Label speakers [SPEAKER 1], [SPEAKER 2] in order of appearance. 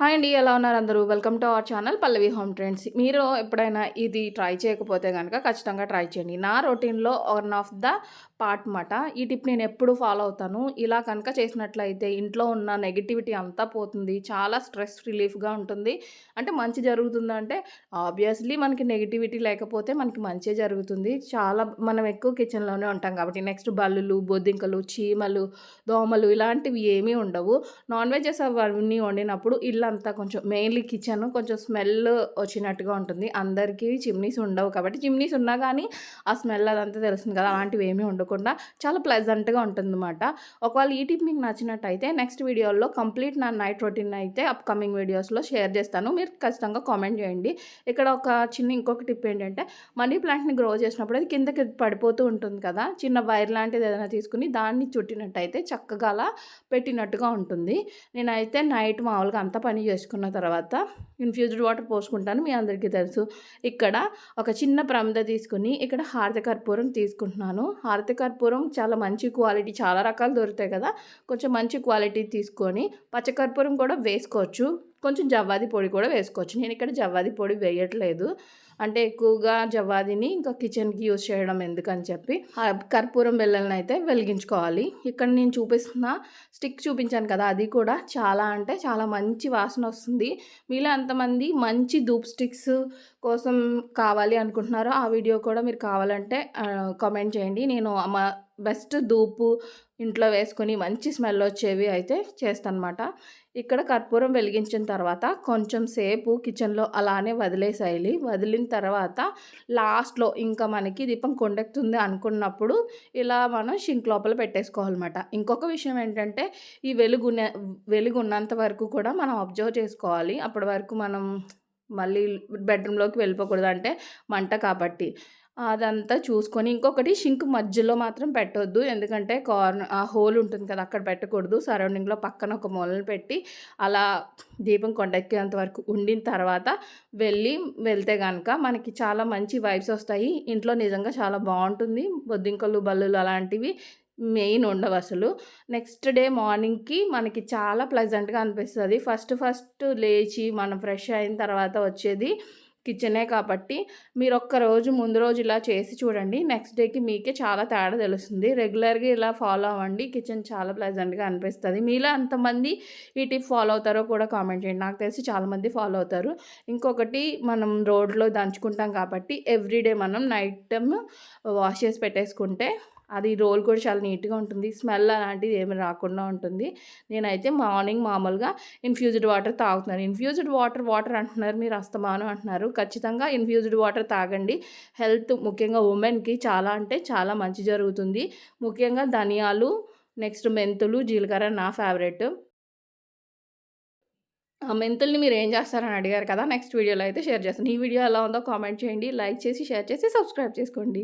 [SPEAKER 1] Hi అండి ఎలా ఉన్నారు అందరూ? Welcome to our channel Pallavi home trends. మీరు ఎప్పుడైనా ఇది ట్రై చేయకపోతే కనుక ఖచ్చితంగా ట్రై చేయండి. నా రొటీన్లో వన్ ఆఫ్ ద పార్ట్ మాట ఈ టిప్ నేను ఎప్పుడు ఫాలో అవుతాను. ఇలా కనుక చేసినట్లయితే ఇంట్లో ఉన్న నెగిటివిటీ అంతా పోతుంది. చాలా స్ట్రెస్ రిలీఫ్గా ఉంటుంది. అంటే మంచి జరుగుతుందంటే ఆబ్వియస్లీ మనకి నెగిటివిటీ లేకపోతే మనకి మంచి జరుగుతుంది. చాలా మనం ఎక్కువ కిచెన్లోనే ఉంటాం కాబట్టి నెక్స్ట్ బల్లులు బొద్దింకలు చీమలు దోమలు ఇలాంటివి ఏమీ ఉండవు. నాన్ వెజెస్ అవన్నీ వండినప్పుడు ఇలా అంతా కొంచెం మెయిన్లీ కిచెన్ కొంచెం స్మెల్ వచ్చినట్టుగా ఉంటుంది. అందరికీ చిమ్నీస్ ఉండవు కాబట్టి చిమ్నీస్ ఉన్నా కానీ ఆ స్మెల్ అదంతా తెలుస్తుంది కదా అలాంటివి ఏమీ ఉండకుండా చాలా ప్లెజెంట్గా ఉంటుందన్నమాట. ఒకవేళ ఈ టిప్ మీకు నచ్చినట్టయితే నెక్స్ట్ వీడియోలో కంప్లీట్ నా నైట్ రొటీన్ అయితే అప్కమింగ్ వీడియోస్లో షేర్ చేస్తాను. మీరు ఖచ్చితంగా కామెంట్ చేయండి. ఇక్కడ ఒక చిన్న ఇంకొక టిప్ ఏంటంటే మనీ ప్లాంట్ని గ్రో చేసినప్పుడు అది కిందకి పడిపోతూ ఉంటుంది కదా చిన్న వైర్ లాంటిది ఏదైనా తీసుకుని దాన్ని చుట్టినట్టయితే చక్కగా అలా పెట్టినట్టుగా ఉంటుంది. నేనైతే నైట్ మామూలుగా అంత పని చేసుకున్న తర్వాత ఇన్ఫ్యూజ్డ్ వాటర్ పోసుకుంటాను మీ అందరికీ తెలుసు. ఇక్కడ ఒక చిన్న ప్రమిద తీసుకుని ఇక్కడ హారతి కర్పూరం తీసుకుంటున్నాను. హారతి కర్పూరం చాలా మంచి క్వాలిటీ చాలా రకాలు దొరుకుతాయి కదా. కొంచెం మంచి క్వాలిటీ తీసుకొని పచ్చకర్పూరం కూడా వేసుకోవచ్చు. కొంచెం జవ్వాది పొడి కూడా వేసుకోవచ్చు. నేను ఇక్కడ జవ్వాది పొడి వేయట్లేదు. అంటే ఎక్కువగా జవ్వాదిని ఇంకా కిచెన్కి యూజ్ చేయడం ఎందుకని చెప్పి కర్పూరం బెల్లలను అయితే వెలిగించుకోవాలి. ఇక్కడ నేను చూపిస్తున్న స్టిక్ చూపించాను కదా అది కూడా చాలా అంటే చాలా మంచి వాసన వస్తుంది. మీలో ఎంతమంది మంచి ధూప్ స్టిక్స్ కోసం కావాలి అనుకుంటున్నారో ఆ వీడియో కూడా మీరు కావాలంటే కామెంట్ చేయండి. నేను మా బెస్ట్ ధూపు ఇంట్లో వేసుకొని మంచి స్మెల్ వచ్చేవి అయితే చేస్తానమాట. ఇక్కడ కర్పూరం వెలిగించిన తర్వాత కొంచెం సేపు కిచెన్లో అలానే వదిలేసేయాలి. వదిలిన తర్వాత లాస్ట్లో ఇంకా మనకి దీపం కొండెక్కుతుంది అనుకున్నప్పుడు ఇలా మనం షింక్ లోపల పెట్టేసుకోవాలన్నమాట. ఇంకొక విషయం ఏంటంటే ఈ వెలుగు వెలుగు ఉన్నంత వరకు కూడా మనం అబ్జర్వ్ చేసుకోవాలి. అప్పటి వరకు మనం మళ్ళీ బెడ్రూమ్లోకి వెళ్ళిపోకూడదు అంటే మంట కాబట్టి. అదంతా చూసుకొని ఇంకొకటి షింక్ మధ్యలో మాత్రం పెట్టొద్దు. ఎందుకంటే కార్నర్ ఆ హోల్ ఉంటుంది కదా అక్కడ పెట్టకూడదు. సరౌండింగ్లో పక్కన ఒక మూలను పెట్టి అలా దీపం కొండెక్కేంత వరకు ఉండిన తర్వాత వెళ్ళి వెళ్తే కనుక మనకి చాలా మంచి వైబ్స్ వస్తాయి. ఇంట్లో నిజంగా చాలా బాగుంటుంది. బొద్దింకలు బల్లులు అలాంటివి మెయిన్ ఉండవు అసలు. నెక్స్ట్ డే మార్నింగ్కి మనకి చాలా ప్లెజెంట్గా అనిపిస్తుంది. ఫస్ట్ ఫస్ట్ లేచి మనం ఫ్రెష్ అయిన తర్వాత వచ్చేది కిచెనే కాబట్టి మీరు ఒక్క రోజు ముందు రోజు ఇలా చేసి చూడండి. నెక్స్ట్ డేకి మీకే చాలా తేడా తెలుస్తుంది. రెగ్యులర్గా ఇలా ఫాలో అవ్వండి. కిచెన్ చాలా ప్లెజెంట్గా అనిపిస్తుంది. మీలో ఎంతమంది ఈ టిప్ ఫాలో అవుతారో కూడా కామెంట్ చేయండి. నాకు తెలిసి చాలామంది ఫాలో అవుతారు. ఇంకొకటి మనం రోడ్లో దంచుకుంటాం కాబట్టి ఎవ్రీడే మనం నైట్ టైమ్ వాష్ చేసి పెట్టేసుకుంటే అది రోల్ కూడా చాలా నీట్గా ఉంటుంది. స్మెల్ అలాంటిది ఏమి రాకుండా ఉంటుంది. నేనైతే మార్నింగ్ మామూలుగా ఇన్ఫ్యూజ్డ్ వాటర్ తాగుతున్నాను. ఇన్ఫ్యూజ్డ్ వాటర్ వాటర్ అంటున్నారు మీరు అస్తమానం అంటున్నారు. ఖచ్చితంగా ఇన్ఫ్యూజ్డ్ వాటర్ తాగండి. హెల్త్ ముఖ్యంగా ఉమెన్కి చాలా అంటే చాలా మంచి జరుగుతుంది. ముఖ్యంగా ధనియాలు నెక్స్ట్ మెంతులు జీలకర్ర నా ఫేవరెట్. ఆ మెంతుల్ని మీరు ఏం చేస్తారని అడిగారు కదా నెక్స్ట్ వీడియోలో అయితే షేర్ చేస్తాను. ఈ వీడియో ఎలా ఉందో కామెంట్ చేయండి. లైక్ చేసి షేర్ చేసి సబ్స్క్రైబ్ చేసుకోండి.